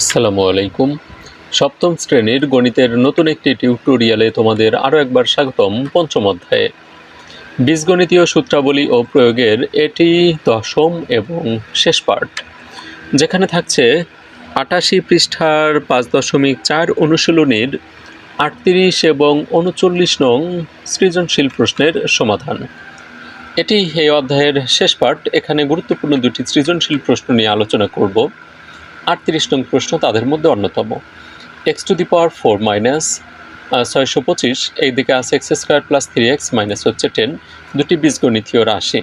আসসালামু আলাইকুম। সপ্তম শ্রেণির গণিতের নতুন একটি টিউটোরিয়ালে তোমাদের আরও একবার স্বাগতম পঞ্চম অধ্যায়ে। বীজগণিতীয় সূত্রাবলী ও প্রয়োগের এটি দশম এবং শেষ পার্ট যেখানে থাকছে আটাশি পৃষ্ঠার পাঁচ দশমিক চার অনুশীলনীর আটত্রিশ এবং উনচল্লিশ নং সৃজনশীল প্রশ্নের সমাধান। এটি এই অধ্যায়ের শেষ পার্ট এখানে গুরুত্বপূর্ণ দুটি সৃজনশীল প্রশ্ন নিয়ে আলোচনা করব। আটত্রিশ নং প্রশ্ন তাদের মধ্যে অন্যতম। X to the power four minus ছয়শো পঁচিশ, এইদিকে আছে X square plus three X minus হচ্ছে টেন দুটি বীজগণিতীয় রাশি।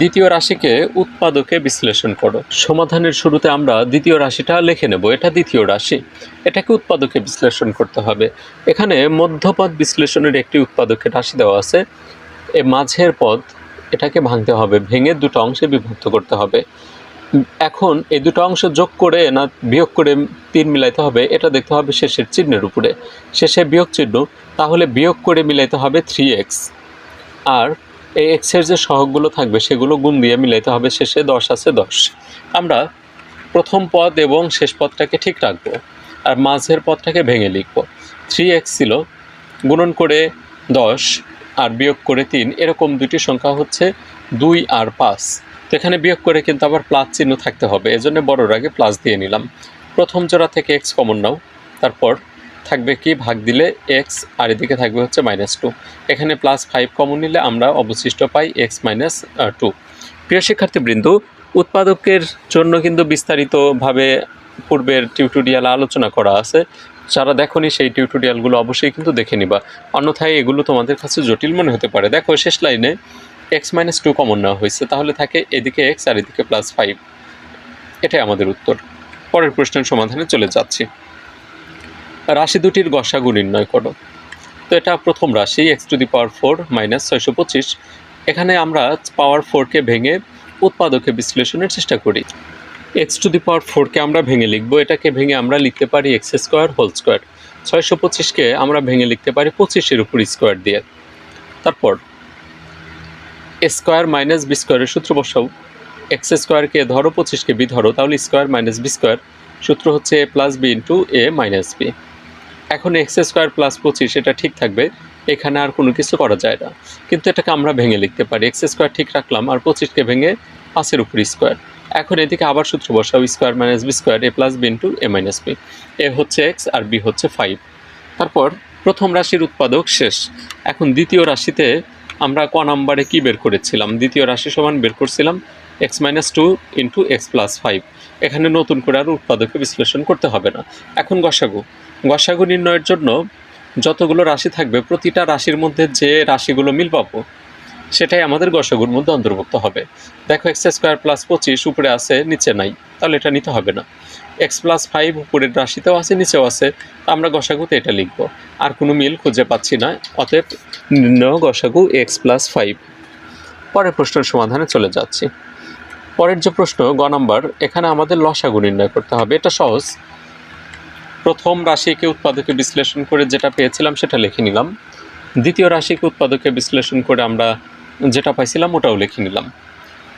দ্বিতীয় রাশিকে উৎপাদকে বিশ্লেষণ করো। সমাধানের শুরুতে আমরা দ্বিতীয় রাশিটা লিখে নেব, এটা দ্বিতীয় রাশি। এটাকে উৎপাদকে বিশ্লেষণ করতে হবে। এখানে মধ্যপদ বিশ্লেষণের একটি উৎপাদকের রাশি দেওয়া আছে। এ মাঝের পদ, এটাকে ভাঙতে হবে, ভেঙে দুটো অংশে বিভক্ত করতে হবে। এখন এই দুটো অংশ যোগ করে না বিয়োগ করে তিন মিলাইতে হবে, এটা দেখতে হবে শেষের চিহ্নের উপরে। শেষে বিয়োগ চিহ্ন, তাহলে বিয়োগ করে মিলাইতে হবে থ্রি এক্স আর এই এক্সের যে সহগগুলো থাকবে, সেগুলো গুণ দিয়ে মিলাইতে হবে শেষে দশ আছে দশ। আমরা প্রথম পদ এবং শেষ পদটাকে ঠিক রাখব, আর মাঝের পদটাকে ভেঙে লিখব। থ্রি এক্স ছিল, গুণন করে দশ আর বিয়োগ করে তিন, এরকম দুটি সংখ্যা হচ্ছে দুই আর পাঁচ। এখানে বিয়োগ করে কিন্তু আবার প্লাস চিহ্ন থাকতে হবে। এজন্য বড়র আগে প্লাস দিয়ে নিলাম। প্রথম জোড়া থেকে এক্স কমন নাও। তারপর থাকবে কি? ভাগ দিলে এক্স আর এদিকে থাকবে হচ্ছে মাইনাস টু এখানে প্লাস ফাইভ কমন নিলে আমরা অবশিষ্ট পাই এক্স মাইনাস টু প্রিয় শিক্ষার্থীবৃন্দ, উৎপাদকের জন্য কিন্তু বিস্তারিতভাবে পূর্বের টিউটোরিয়াল আলোচনা করা আছে। যারা দেখোনি সেই টিউটোরিয়ালগুলো অবশ্যই কিন্তু দেখে নিবা। অন্যথায় এগুলো তোমাদের কাছে জটিল মনে হতে পারে। দেখো, শেষ লাইনে এক্স মাইনাস টু কমন নেওয়া হয়েছে, তাহলে থাকে এদিকে এক্স আর এদিকে প্লাস ফাইভ এটাই আমাদের উত্তর। পরের প্রশ্নের সমাধানে চলে যাচ্ছি। রাশি দুটির গসাগু নির্ণয় করো। তো এটা প্রথম রাশি X to the power four minus ছয়শো পঁচিশ। এখানে আমরা পাওয়ার ফোরকে ভেঙে উৎপাদকে বিশ্লেষণের চেষ্টা করি। এক্স টু দি পাওয়ার ফোরকে আমরা ভেঙে লিখব, এটাকে ভেঙে আমরা লিখতে পারি এক্স স্কোয়ার হোল স্কোয়ার ছয়শো পঁচিশকে আমরা ভেঙে লিখতে পারি পঁচিশের উপর স্কোয়ার দিয়ে। তারপর স্কোয়ার মাইনাস বি স্কোয়ারের সূত্র বসাও। এক্স স্কোয়ারকে ধরো পঁচিশকে বি ধরো, তাহলে স্কোয়ার মাইনাস বি স্কোয়ার সূত্র হচ্ছে A plus B into A minus B. এখন এক্স স্কোয়ার প্লাস পঁচিশ, এটা ঠিক থাকবে, এখানে আর কোনো কিছু করা যায় না। কিন্তু এটাকে আমরা ভেঙে লিখতে পারি। এক্স স্কোয়ার ঠিক রাখলাম, আর পঁচিশকে ভেঙে পাঁচের উপর স্কোয়ার। এখন এদিকে আবার সূত্র বসাও, square minus B square, A plus B into A minus B. A হচ্ছে এক্স আর বি হচ্ছে ফাইভ। তারপর প্রথম রাশির উৎপাদক শেষ। এখন দ্বিতীয় রাশিতে আমরা ক নাম্বারে কি বের করেছিলাম? দ্বিতীয় রাশি সমান বের করছিলাম X minus two into X plus five এখানে নতুন করে আর উৎপাদকে বিশ্লেষণ করতে হবে না। এখন গসাগু। গসাগু নির্ণয়ের জন্য যতগুলো রাশি থাকবে, প্রতিটা রাশির মধ্যে যে রাশিগুলো মিল পাবো সেটাই আমাদের গসাগুর মধ্যে অন্তর্ভুক্ত হবে। দেখো এক্স স্কোয়ার প্লাস পঁচিশ উপরে আছে, নিচে নাই, তাহলে এটা নিতে হবে না। এক্স প্লাস ফাইভ উপরের রাশিতেও আছে, নিচেও আছে আমরা গসাগুতে এটা লিখব। আর কোনো মিল খুঁজে পাচ্ছি না, অতএব নির্ণয় গসাগু এক্স প্লাস ফাইভ পরের প্রশ্নের সমাধানে চলে যাচ্ছি। পরের যে প্রশ্ন, গ নাম্বার, এখানে আমাদের লসাগু নির্ণয় করতে হবে, এটা সহজ। প্রথম রাশিকে উৎপাদকে বিশ্লেষণ করে যেটা পেয়েছিলাম সেটা লিখে নিলাম। দ্বিতীয় রাশিকে উৎপাদকে বিশ্লেষণ করে আমরা যেটা পাইছিলাম, ওটাও লিখে নিলাম।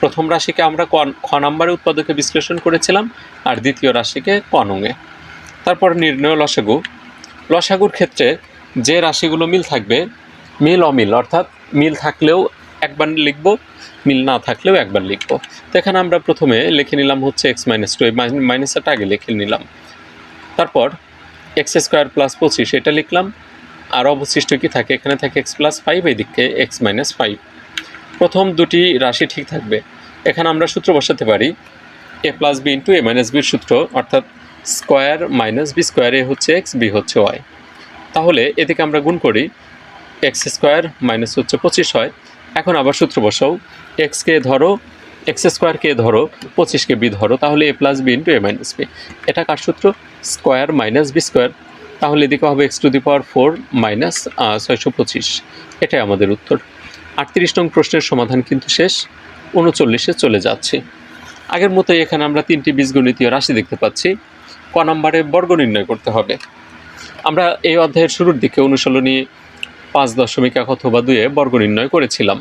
প্রথম রাশিকে আমরা খ নাম্বারে উৎপাদকে বিশ্লেষণ করেছিলাম আর দ্বিতীয় রাশিকে ক নঙে তারপর নির্ণয় লসাগু। লসাগুর ক্ষেত্রে যে রাশিগুলো মিল থাকবে, মিল অমিল, অর্থাৎ মিল থাকলেও একবার লিখব, মিল না থাকলেও একবার লিখব। তো এখানে আমরা প্রথমে লিখে নিলাম হচ্ছে এক্স মাইনাস টু মাইনাসটা আগে লিখে নিলাম। তারপর এক্স স্কোয়ার প্লাস পঁচিশ, এটা লিখলাম। আর অবশিষ্ট কি থাকে? এখানে থাকে এক্স প্লাস ফাইভ এই দিকে এক্স মাইনাস ফাইভ। প্রথম দুটি রাশি ঠিক থাকবে। এখানে আমরা সূত্র বসাতে পারি। A plus B into A minus বির সূত্র, অর্থাৎ স্কোয়ার মাইনাস বি স্কোয়ার এ হচ্ছে এক্স বি হচ্ছে ওয়াই তাহলে এদিকে আমরা গুণ করি। এক্স স্কোয়ার মাইনাস হচ্ছে পঁচিশ হয়। এখন আবার সূত্র বসাও। এক্সকে ধরো এক্স স্কোয়ারকে ধরো পঁচিশকে বি ধরো, তাহলে A plus B into A minus B এটা কার সূত্র? স্কোয়ার মাইনাস বি স্কোয়ার তাহলে এদিকে হবে X to the power four minus ছয়শো পঁচিশ। এটাই আমাদের উত্তর। আটত্রিশ নং প্রশ্নের সমাধান কিন্তু শেষ, উনচল্লিশে চলে যাচ্ছি। আগের মতোই এখানে আমরা তিনটি বীজগণিতীয় রাশি দেখতে পাচ্ছি। ক নম্বরে বর্গ নির্ণয় করতে হবে। আমরা এই অধ্যায়ের শুরুর দিকে অনুশীলনী পাঁচ দশমিক এক অথবা দুয়ে বর্গ নির্ণয় করেছিলাম।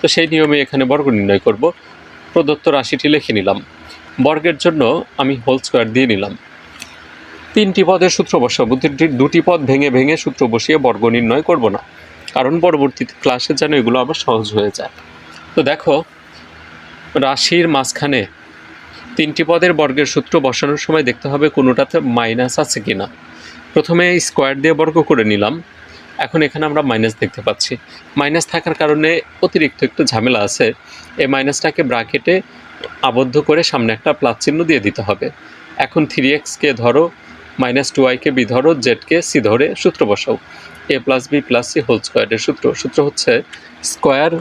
তো সেই নিয়মে এখানে বর্গ নির্ণয় করব। প্রদত্ত রাশিটি লিখে নিলাম। বর্গের জন্য আমি হোল স্কোয়ার দিয়ে নিলাম। তিনটি পদের সূত্র বসাবো। দুটি দুটি পদ ভেঙে ভেঙে সূত্র বসিয়ে বর্গ নির্ণয় করব না। কারণ পরবর্তীতে ক্লাসে যেন এগুলো আবার সহজ হয়ে যায়। তো দেখো, রাশির মাঝখানে তিনটি পদের বর্গের সূত্র বসানোর সময় দেখতে হবে কোনোটাতে মাইনাস আছে কি না প্রথমে স্কোয়ার দিয়ে বর্গ করে নিলাম। এখন এখানে আমরা মাইনাস দেখতে পাচ্ছি। মাইনাস থাকার কারণে অতিরিক্ত একটু ঝামেলা আছে। এই মাইনাসটাকে ব্রাকেটে আবদ্ধ করে সামনে একটা প্লাস চিহ্ন দিয়ে দিতে হবে। এখন থ্রি এক্সকে ধরো মাইনাস টু ওয়াইকে বি ধরো জেডকে সি ধরে সূত্র বসাও। A plus B plus C whole স্কোয়ারের সূত্র। সূত্র হচ্ছে square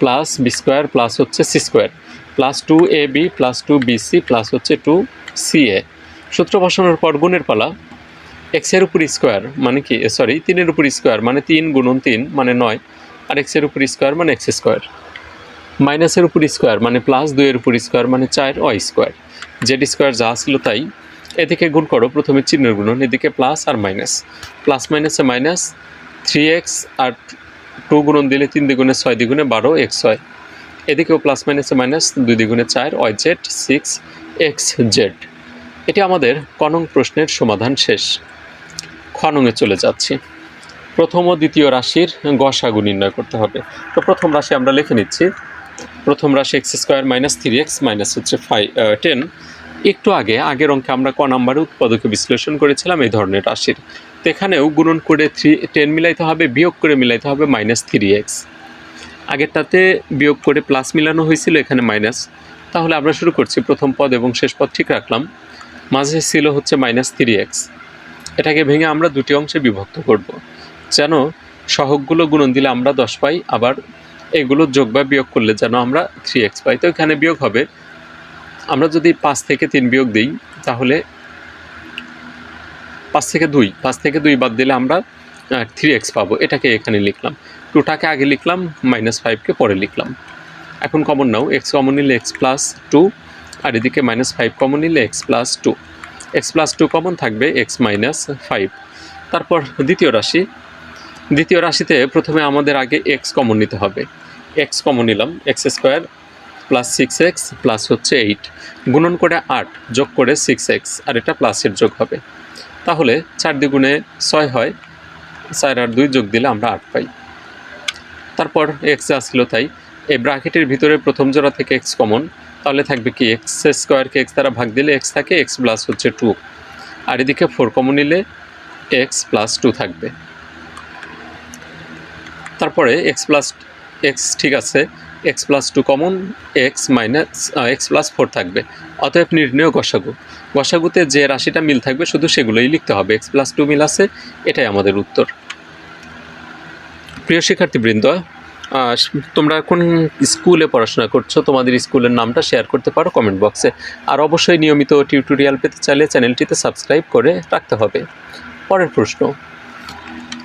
plus B square plus হচ্ছে C square plus two A B plus two B C plus হচ্ছে টু সি এ সূত্র বসানোর পর গুণের পালা এক্সের উপর স্কোয়ার মানে কি? সরি তিনের উপর স্কোয়ার মানে তিন গুণন তিন মানে নয়। আর এক্সের উপর স্কোয়ার মানে এক্স স্কোয়ার মাইনাসের উপর স্কোয়ার মানে প্লাস দুইয়ের উপর স্কোয়ার মানে চার ওয়াই স্কোয়ার জেড স্কোয়ার যা ছিল তাই। এদিকে গুণ করো, প্রথমে চিহ্নের গুণন এদিকে প্লাস আর মাইনাস প্লাস মাইনাসে মাইনাস থ্রি এক্স আর টু গুণন দিলে তিন দ্বিগুণে ছয় দ্বিগুণে বারো এক্স হয় এদিকেও প্লাস মাইনাসে মাইনাস দুই দ্বিগুণে চার Y Z six X Z এটি আমাদের কনং প্রশ্নের সমাধান শেষ। খনঙে চলে যাচ্ছি। প্রথম ও দ্বিতীয় রাশির গসাগু নির্ণয় করতে হবে। তো প্রথম রাশি আমরা লিখে নিচ্ছি। প্রথম রাশি X square minus three X minus হচ্ছে ফাইভ টেন একটু আগে, আগের অঙ্কে আমরা ক নাম্বারে উৎপাদকে বিশ্লেষণ করেছিলাম এই ধরনের রাশির। তো এখানেও গুণন করে থ্রি টেন মিলাইতে হবে, বিয়োগ করে মিলাইতে হবে মাইনাস থ্রি এক্স আগেরটাতে বিয়োগ করে প্লাস মিলানো হয়েছিল, এখানে মাইনাস তাহলে আমরা শুরু করছি, প্রথম পদ এবং শেষ পদ ঠিক রাখলাম। মাঝে ছিল হচ্ছে মাইনাস থ্রি এক্স এটাকে ভেঙে আমরা দুটি অংশে বিভক্ত করব। যেন সহগগুলো গুণন দিলে আমরা দশ পাই, আবার এগুলো যোগ বা বিয়োগ করলে যেন আমরা থ্রি এক্স পাই। তো এখানে বিয়োগ হবে আমরা যদি পাঁচ থেকে তিন বিয়োগ দিই, তাহলে পাঁচ থেকে দুই, পাঁচ থেকে দুই বাদ দিলে আমরা থ্রি এক্স পাবো। এটাকে এখানে লিখলাম। টুটাকে আগে লিখলাম মাইনাস ফাইভকে পরে লিখলাম। এখন কমন নাও এক্স কমন নিলে এক্স প্লাস টু আর এদিকে মাইনাস ফাইভ কমন নিলে X plus two X plus two common থাকবে এক্স মাইনাস ফাইভ তারপর দ্বিতীয় রাশি। দ্বিতীয় রাশিতে প্রথমে আমাদের আগে এক্স কমন নিতে হবে। এক্স কমন নিলাম X square plus six X plus হচ্ছে এইট গুণন করে আট যোগ করে সিক্স এক্স আর এটা প্লাসের যোগ হবে। তাহলে চার দ্বিগুণে ছয় হয় চার আর দুই যোগ দিলে আমরা আট পাই। তারপর এক্স আসছিল তাই। এই ব্রাকেটের ভিতরে প্রথম জোড়া থেকে এক্স কমন তাহলে থাকবে কি এক্স স্কোয়ারকে এক্স দ্বারা ভাগ দিলে এক্স থাকে এক্স প্লাস হচ্ছে টু আর এদিকে ফোর কমন নিলে এক্স প্লাস টু থাকবে। তারপরে এক্স প্লাস এক্স ঠিক আছে X plus two common X minus X plus four থাকবে। অতএব নির্ণয় গসাগু। গসাগুতে যে রাশিটা মিল থাকবে শুধু সেগুলোই লিখতে হবে। এক্স প্লাস টু মিল আছে, এটাই আমাদের উত্তর। প্রিয় শিক্ষার্থীবৃন্দ তোমরা কোন স্কুলে পড়াশোনা করছ, তোমাদের স্কুলের নামটা শেয়ার করতে পারো কমেন্ট বক্সে আর অবশ্যই নিয়মিত টিউটোরিয়াল পেতে চাইলে চ্যানেলটিতে সাবস্ক্রাইব করে রাখতে হবে। পরের প্রশ্ন,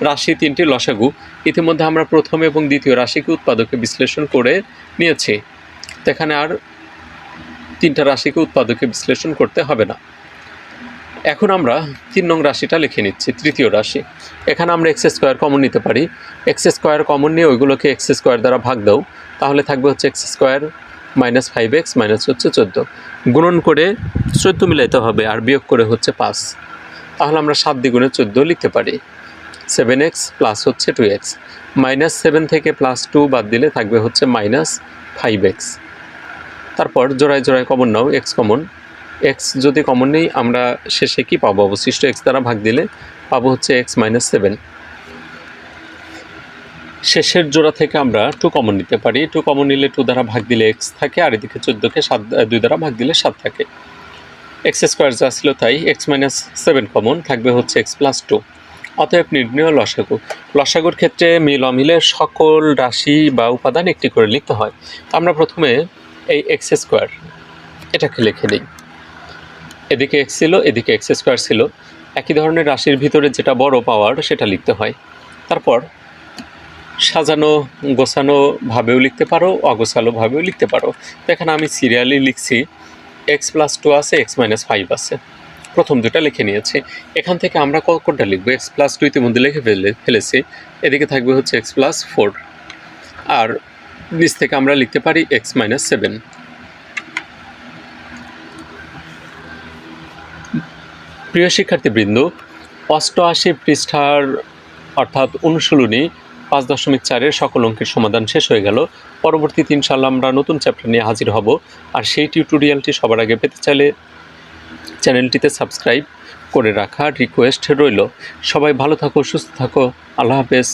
রাশি তিনটি লসাগু। ইতিমধ্যে আমরা প্রথম এবং দ্বিতীয় রাশিকে উৎপাদকে বিশ্লেষণ করে নিয়েছি। এখানে আর তিনটা রাশিকে উৎপাদকে বিশ্লেষণ করতে হবে না। এখন আমরা তিন নং রাশিটা লিখে নিচ্ছি, তৃতীয় রাশি। এখানে আমরা এক্স স্কোয়ার কমন নিতে পারি। এক্স স্কোয়ার কমন নিয়ে ওইগুলোকে এক্স স্কোয়ার দ্বারা ভাগ দাও, তাহলে থাকবে হচ্ছে X square minus five X minus হচ্ছে চোদ্দ। গুণন করে চোদ্দ মিলাইতে হবে আর বিয়োগ করে হচ্ছে পাঁচ। তাহলে আমরা সাত দ্বিগুণে চোদ্দ লিখতে পারি। সেভেন এক্স প্লাস হচ্ছে টু এক্স মাইনাস সেভেন থেকে প্লাস টু বাদ দিলে থাকবে হচ্ছে মাইনাস ফাইভ এক্স তারপর জোড়ায় জোড়ায় কমন নাও এক্স কমন এক্স যদি কমন নেই, আমরা শেষে কি পাবো? অবশিষ্ট এক্স দ্বারা ভাগ দিলে পাবো হচ্ছে এক্স মাইনাস সেভেন শেষের জোড়া থেকে আমরা টু কমন নিতে পারি। টু কমন নিলে টু দ্বারা ভাগ দিলে এক্স থাকে, আর এদিকে চোদ্দোকে সাত দুই দ্বারা ভাগ দিলে সাত থাকে। এক্স স্কোয়ার যা ছিল তাই এক্স মাইনাস সেভেন কমন থাকবে হচ্ছে এক্স প্লাস টু অতএব নির্ণয় লসাগু। লসাগুর ক্ষেত্রে মিল অমিলের সকল রাশি বা উপাদান একটি করে লিখতে হয়। আমরা প্রথমে এই এক্স স্কোয়ার এটাকে লিখে দিই এদিকে এক্স ছিল, এদিকে এক্স স্কোয়ার ছিল। একই ধরনের রাশির ভিতরে যেটা বড় পাওয়ার সেটা লিখতে হয়। তারপর সাজানো, গোছানো ভাবেও লিখতে পারো, অগোছালো ভাবেও লিখতে পারো। তো এখানে আমি সিরিয়ালি লিখছি এক্স প্লাস টু আছে এক্স মাইনাস ফাইভ আছে। প্রথম দুটা লিখে নিয়েছে। এখান থেকে আমরা কোনটা লিখব? এক্স প্লাস টু ইতিমধ্যে লিখে ফেলে, ফেলেছি। এদিকে থাকবে হচ্ছে এক্স প্লাস ফোর আর নিচ থেকে আমরা লিখতে পারি এক্স মাইনাস সেভেন প্রিয় শিক্ষার্থীবৃন্দ, অষ্টআশি পৃষ্ঠার অর্থাৎ অনুশীলনী পাঁচ দশমিক চারের সকল অঙ্কের সমাধান শেষ হয়ে গেল। পরবর্তী তিন সাল আমরা নতুন চ্যাপ্টার নিয়ে হাজির হব। আর সেই টিউটোরিয়ালটি সবার আগে পেতে চাইলে চ্যানেলটিতে সাবস্ক্রাইব করে রাখার রিকোয়েস্ট রইল। সবাই ভালো থাকো সুস্থ থাকো। আল্লাহ হাফেজ।